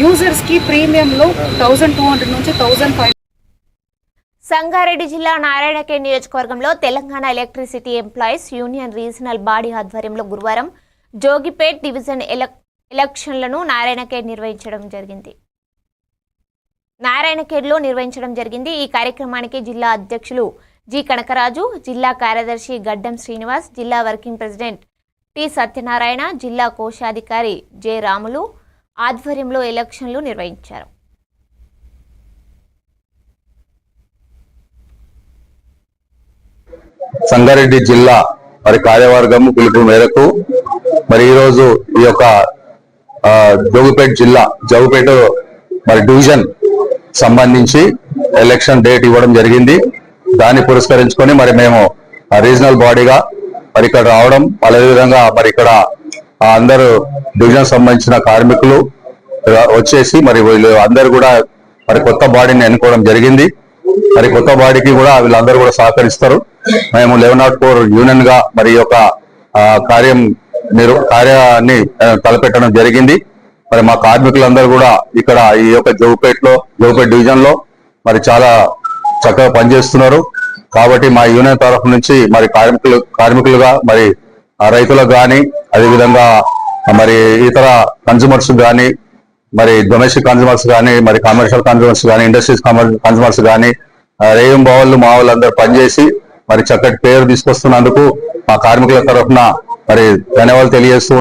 యూజర్స్కి ప్రీమియంలో thousand two hundred నుంచి thousand five Sangareddy జిల్లా నారాయణకే నియోజకవర్గంలో Telangana electricity employees union regional body ఆధ్వర్యంలో గురువారం జోగిపేట్ డివిజన్ ఎలక్షన్లను నారాయణకే నిర్వహించడం జరిగింది. నారాయణఖేడ్లో నిర్వహించడం జరిగింది. ఈ కార్యక్రమానికి జిల్లా అధ్యక్షులు జి కనకరాజు జిల్లా కార్యదర్శి గడ్డం శ్రీనివాస్ జిల్లా వర్కింగ్ ప్రెసిడెంట్ టి సత్యనారాయణ జిల్లా కోశాధికారి జె రాములు ఆధ్వర్యంలో ఎలక్షన్లు నిర్వహించారు. సంగారెడ్డి జిల్లా మరి కార్యవర్గం పిలుపు మేరకు మరి ఈరోజు ఈ యొక్క జోగుపేట జిల్లా జోగుపేట మరి డివిజన్ సంబంధించి ఎలక్షన్ డేట్ ఇవ్వడం జరిగింది. దాన్ని పురస్కరించుకొని మరి మేము రీజనల్ బాడీగా మరి ఇక్కడ రావడం అదేవిధంగా మరి ఇక్కడ అందరూ డివిజన్ సంబంధించిన కార్మికులు వచ్చేసి మరి వీళ్ళు అందరు కూడా మరి కొత్త బాడీని ఎన్నుకోవడం జరిగింది. మరి కొత్త బాడీకి కూడా వీళ్ళందరూ కూడా సహకరిస్తారు. మేము లెవెన్ నాట్ ఫోర్ యూనియన్గా మరి యొక్క కార్యం మీరు కార్యాన్ని తలపెట్టడం జరిగింది. మరి మా కార్మికులందరూ కూడా ఇక్కడ ఈ యొక్క జోగుపేట్లో జోగుపేట్ డివిజన్లో మరి చాలా చక్కగా పనిచేస్తున్నారు. కాబట్టి మా యూనియన్ తరఫు నుంచి మరి కార్మికులు కార్మికులుగా మరి రైతులకు కానీ అదేవిధంగా మరి ఇతర కన్జ్యూమర్స్ కానీ మరి డొమెస్టిక్ కన్జ్యూమర్స్ కానీ మరి కమర్షియల్ కన్జ్యూమర్స్ కానీ ఇండస్ట్రీస్ కన్జ్యూమర్స్ కానీ రేయం బావులు మా వాళ్ళందరూ పనిచేసి మరి చక్కటి పేరు తీసుకొస్తున్నందుకు మా కార్మికుల తరఫున మరి ధన్యవాదాలు తెలియజేస్తూ